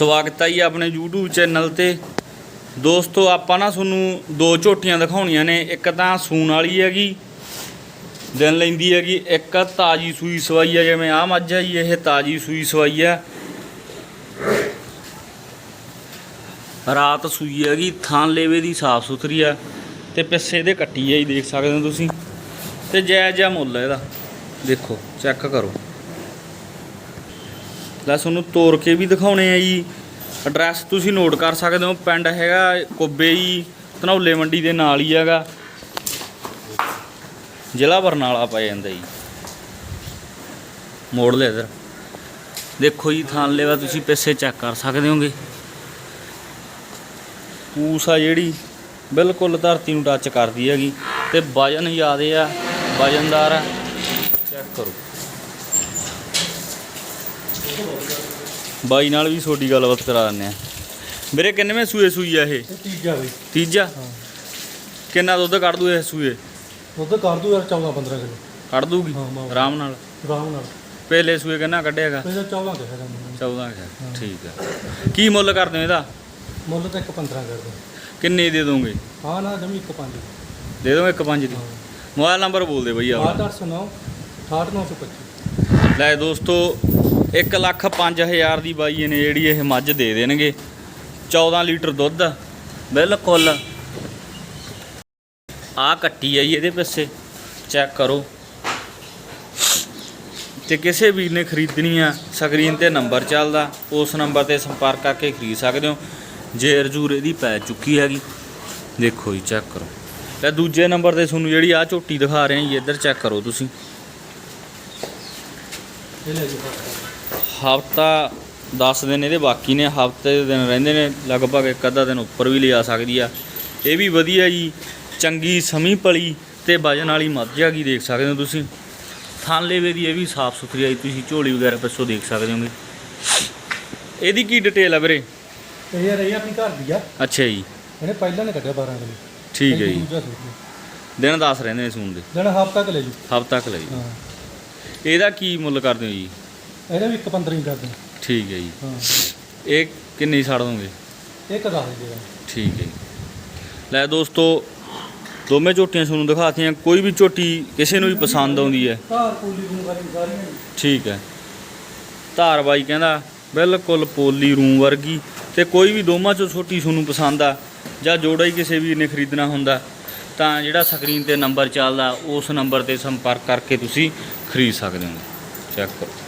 ਸਵਾਗਤ ਹੈ ਜੀ ਆਪਣੇ YouTube ਚੈਨਲ ਤੇ। ਦੋਸਤੋ, ਆਪਾਂ ਨਾ ਤੁਹਾਨੂੰ ਦੋ ਝੋਟੀਆਂ ਦਿਖਾਉਣੀਆਂ ਨੇ। ਇੱਕ ਤਾਂ ਸੂਣ ਵਾਲੀ ਹੈਗੀ, ਦਿਨ ਲੈਂਦੀ ਹੈਗੀ। ਇੱਕ ਤਾਜੀ ਸੂਈ ਸਵਾਈ ਹੈ ਜਿਵੇਂ ਆਹ ਮੱਝ ਹੈ ਜੀ, ਇਹ ਤਾਜੀ ਸੂਈ ਸਵਾਈ ਹੈ ਰਾਤ ਸੂਈ ਹੈਗੀ, ਥਾਂ ਲੇਵੇ ਦੀ ਸਾਫ਼ ਸੁਥਰੀ ਆ। ਤੇ ਪਿੱਛੇ ਦੇ ਕੱਟੀ ਹੈ ਜੀ, ਦੇਖ ਸਕਦੇ ਹੋ ਤੁਸੀਂ। ਤੇ ਜੈ ਜੈ ਮੁੱਲ ਹੈ ਇਹਦਾ। ਦੇਖੋ, ਚੈੱਕ ਕਰੋ। ਲੈ ਤੁਹਾਨੂੰ ਤੋੜ ਕੇ ਵੀ ਦਿਖਾਉਣੇ ਆ ਜੀ। ਐਡਰੈਸ ਤੁਸੀਂ ਨੋਟ ਕਰ ਸਕਦੇ ਹੋ, ਪਿੰਡ ਹੈਗਾ ਕੋਬੇ ਜੀ, ਧਨੌਲੇ ਮੰਡੀ ਦੇ ਨਾਲ ਹੀ ਹੈਗਾ। ਜ਼ਿਲ੍ਹਾ ਬਰਨਾਲਾ ਪੈ ਜਾਂਦਾ ਜੀ। ਮੋੜ ਲੈ ਇਧਰ। ਦੇਖੋ ਜੀ, ਥਾਂ ਲੈਵਾ ਤੁਸੀਂ ਪਿੱਛੇ ਚੈੱਕ ਕਰ ਸਕਦੇ ਹੋਗੇ। ਪੂਸ ਆ ਜਿਹੜੀ, ਬਿਲਕੁਲ ਧਰਤੀ ਨੂੰ ਟੱਚ ਕਰਦੀ ਹੈਗੀ। ਤੇ ਵਜਨ ਜ਼ਿਆਦੇ ਆ, ਵਜਨਦਾਰ ਆ। ਚੈੱਕ ਕਰੋ। ਬਾਈ ਨਾਲ ਵੀ ਛੋਟੀ ਗੱਲਬਾਤ ਕਰਾ ਦਿੰਦੇ ਆ। ਵੀਰੇ ਕਿੰਨਵੇਂ ਸੂਏ ਸੂਈ ਆ ਇਹ? ਤੀਜਾ ਬਈ। ਤੀਜਾ? ਹਾਂ। ਕਿੰਨਾ ਦੁੱਧ ਕੱਢ ਦੂ ਇਹ ਸੂਏ? ਦੁੱਧ ਕਰ ਦੂ ਯਾਰ 14 15 ਕਿਲੋ। ਕੱਢ ਦੂਗੀ। ਆਰਾਮ ਨਾਲ? ਆਰਾਮ ਨਾਲ। ਪਹਿਲੇ ਸੂਏ ਕਿੰਨਾ ਕੱਢਿਆਗਾ ਪਹਿਲਾਂ 14 ਕਿਹਾ ਜਾਂਦਾ 14 ਹੈ। ਠੀਕ ਆ। ਕੀ ਮੁੱਲ ਕਰਦੇ ਹੋ ਇਹਦਾ? ਮੁੱਲ ਤਾਂ ਇੱਕ 15 ਕਰਦੇ ਕਿੰਨੇ ਦੇ ਦੋਗੇ? ਹਾਂ ਨਾ ਜਮੀ ਇੱਕ 5 ਦੇ ਦੋਗੇ ਇੱਕ ਪੰਜ ਦੀ? ਹਾਂ। ਮੋਬਾਈਲ ਨੰਬਰ ਬੋਲ ਦੇ ਬਈ ਆਪਣਾ 8809 68925 ਲੈ ਦੋਸਤੋ 1 ਲੱਖ 5000 ਦੀ ਬਾਈ ਨੇ ਜਿਹੜੀ ਇਹ ਮੱਝ ਦੇ ਦੇਣਗੇ। 14 ਲੀਟਰ ਦੁੱਧ, ਬਿਲਕੁਲ। ਆ ਕੱਟੀ ਆ ਜੀ ਇਹਦੇ ਪਿੱਛੇ, ਚੈੱਕ ਕਰੋ। ਤੇ ਕਿਸੇ ਵੀਰ ਨੇ ਖਰੀਦਣੀ ਆ, ਸਕਰੀਨ ਤੇ ਨੰਬਰ ਚੱਲਦਾ, ਉਸ ਨੰਬਰ ਤੇ ਸੰਪਰਕ ਕਰਕੇ ਖਰੀਦ ਸਕਦੇ ਹੋ। ਜੇਰ ਜੂਰ ਇਹਦੀ ਪੈ ਚੁੱਕੀ ਹੈਗੀ। ਦੇਖੋ ਜੀ, ਚੈੱਕ ਕਰੋ। ਤੇ ਦੂਜੇ ਨੰਬਰ ਤੇ ਤੁਹਾਨੂੰ ਜਿਹੜੀ ਆ ਝੋਟੀ ਦਿਖਾ ਰਹੇ ਹਾਂ ਜੀ, ਇੱਧਰ ਚੈੱਕ ਕਰੋ ਤੁਸੀਂ। ਇਹ ਲੈ ਜੀ ਹਫਤਾ 10 ਦਿਨ ਇਹਦੇ ਬਾਕੀ ਨੇ ਹਫ਼ਤੇ ਦੇ ਦਿਨ ਰਹਿੰਦੇ ਨੇ ਲਗਭਗ ਇੱਕ ਅੱਧਾ ਦਿਨ ਉੱਪਰ ਵੀ ਲਿਆ ਸਕਦੀ ਆ। ਇਹ ਵੀ ਵਧੀਆ ਜੀ ਚੰਗੀ ਸਮੀ ਪਲੀ ਤੇ ਵਜਨ ਵਾਲੀ ਮੱਝ ਹੈਗੀ ਦੇਖ ਸਕਦੇ ਹੋ ਤੁਸੀਂ। ਥਣ ਲੇਵੇ ਦੀ ਇਹ ਵੀ ਸਾਫ਼ ਸੁਥਰੀ ਆਈ ਤੁਸੀਂ ਝੋਲੀ ਵਗੈਰਾ ਪਿੱਛੋਂ ਦੇਖ ਸਕਦੇ ਹੋਗੇ। ਇਹਦੀ ਕੀ ਡਿਟੇਲ ਆ ਵੀਰੇ? ਇਹ ਯਾਰ ਇਹ ਆਪਣੀ ਘਰ ਦੀ ਆ। ਅੱਛਾ ਜੀ। ਇਹਨੇ ਪਹਿਲਾਂ ਨੇ ਕੱਢਿਆ 12 ਕਿਲੋ ਠੀਕ ਹੈ ਜੀ। ਦਿਨ 10 ਰਹਿੰਦੇ ਨੇ ਸੂਣ ਦੇ। ਦਿਨ ਹਫਤਾ ਕ ਲੈ ਜੀ ਹਫਤਾ ਲਈ ਹਾਂ। ਇਹਦਾ ਕੀ ਮੁੱਲ ਕਰਦੇ ਹੋ ਜੀ? ਇਹਦਾ ਵੀ ਇੱਕ 15 ਹੀ ਕਰਦੇ। ਠੀਕ ਹੈ ਜੀ। ਹਾਂ। ਇਹ ਕਿੰਨੀ ਛੱਡ ਦੋਗੇ? ਇੱਕ ਦੱਸ ਦੇ ਠੀਕ ਹੈ ਜੀ। ਲੈ ਦੋਸਤੋ ਦੋਵੇਂ ਝੋਟੀਆਂ ਤੁਹਾਨੂੰ ਦਿਖਾਤੀਆਂ। ਕੋਈ ਵੀ ਝੋਟੀ ਕਿਸੇ ਨੂੰ ਵੀ ਪਸੰਦ ਆਉਂਦੀ ਹੈ। ਘਰ ਪੂਲੀ ਨੂੰ ਵਾਲੀ ਸਾਰੀਆਂ ਹੀ। ਠੀਕ ਹੈ। ਧਾਰ ਬਾਈ ਕਹਿੰਦਾ ਬਿਲਕੁਲ ਪੋਲੀ ਰੂਮ ਵਰਗੀ ਤੇ ਕੋਈ ਵੀ ਦੋਵਾਂ ਚੋਂ ਛੋਟੀ ਤੁਹਾਨੂੰ ਪਸੰਦ ਆ ਜਾਂ ਜੋੜਾ ਹੀ ਕਿਸੇ ਵੀਰ ਨੇ ਖਰੀਦਣਾ ਹੁੰਦਾ ਤਾਂ ਜਿਹੜਾ ਸਕਰੀਨ ਤੇ ਨੰਬਰ ਚੱਲਦਾ ਉਸ ਨੰਬਰ ਤੇ ਸੰਪਰਕ ਕਰਕੇ ਤੁਸੀਂ ਖਰੀਦ ਸਕਦੇ ਹੋ। ਚੈੱਕ ਕਰੋ।